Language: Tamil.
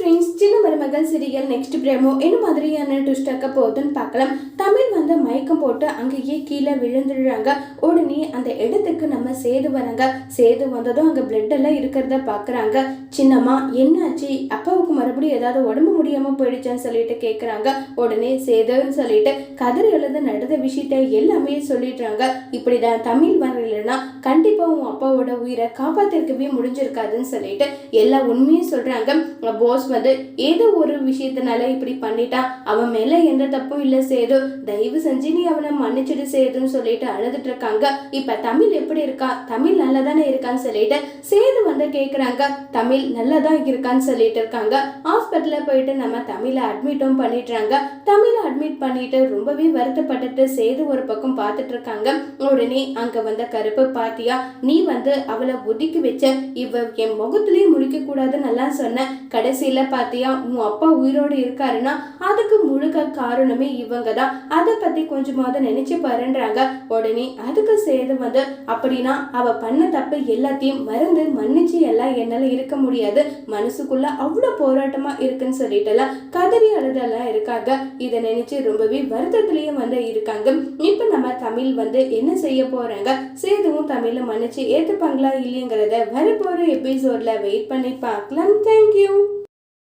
ஃப்ரெண்ட்ஸ் சின்ன மகள் சிறியல் நெக்ஸ்ட் பிரேமோ என்ன மாதிரியான ட்விஸ்டாக்க போகுதுன்னு பார்க்கலாம். தமிழ் வந்து மயக்கம் போட்டு அங்கேயே கீழே விழுந்துடுறாங்க. உடனே அந்த இடத்துக்கு நம்ம சேது வராங்க. சேது வந்ததும் அங்கே பிளட் எல்லாம் இருக்கிறத பார்க்குறாங்க. சின்னம்மா என்னாச்சு? அப்பாவுக்கு மறுபடியும் ஏதாவது உடம்பு முடியாமல் போயிடுச்சான்னு சொல்லிட்டு கேட்குறாங்க உடனே சேதுன்னு சொல்லிட்டு கதிர் எழுத நடந்த விஷயத்த எல்லாமே சொல்லிடுறாங்க. இப்படிதான் தமிழ் வரலைன்னா கண்டிப்பாக உன் அப்பாவோட உயிரை காப்பாற்றிருக்கவே முடிஞ்சிருக்காதுன்னு சொல்லிட்டு எல்லா உண்மையும் சொல்றாங்க. போஸ் வந்து ஏதோ ஒரு விஷயத்தினால இப்படி பண்ணிட்டான் அவன் மேல எந்த தப்பும் இல்ல சேது. தயவு செஞ்சு நீ அவனை மன்னிச்சுடு சேதுன்னு சொல்லிட்டு அழுதுட்டு இருக்காங்க. இப்ப தமிழ் எப்படி இருக்கா? தமிழ் நல்லா தானே இருக்கான்னு சொல்லிட்டு சேது வந்து கேக்குறாங்க. தமிழ் நல்லா தான் இருக்கான்னு சொல்லிட்டு இருக்காங்க. ஹாஸ்பிட்டல்ல போயிட்டு நம்ம தமிழை அட்மிட்டும் பண்ணிடுறாங்க. தமிழை அட்மிட் பண்ணிட்டு ரொம்பவே வருத்தப்பட்டுட்டு சேது ஒரு பக்கம் பார்த்துட்டு இருக்காங்க. உடனே அங்க வந்த கருப்பு பாத்தியா நீ வந்து அவளை ஒதுக்கி வச்ச. இவ என் முகத்திலேயே முடிக்க கூடாதுன்னு நல்லா சொன்ன. கடைசியில பாத்தியா உன் அப்பா உயிரோடு இருக்காருன்னா அதுக்கு முழுக்க காரணமே இவங்க தான் அதை பற்றி கொஞ்சமாவது நினச்சி பாருன்றாங்க. உடனே அதுக்கு சேது வந்து அப்படின்னா அவள் பண்ண தப்பு எல்லாத்தையும் மறந்து மன்னிச்சு எல்லாம் என்னால் இருக்க முடியாது. மனசுக்குள்ள அவ்வளோ போராட்டமாக இருக்குன்னு சொல்லிட்டுலாம் கதறி அழுதெல்லாம் இருக்காங்க. இதை நினச்சி ரொம்பவே வருத்தத்திலயும் வந்து இருக்காங்க. இப்போ நம்ம தமிழ் வந்து என்ன செய்ய போகிறாங்க சேதுவும் தமிழை மன்னிச்சு ஏற்றுப்பாங்களா இல்லைங்கிறத வரப்போகிற எபிசோடில் வெயிட் பண்ணி பார்க்கலாம். தேங்க்யூ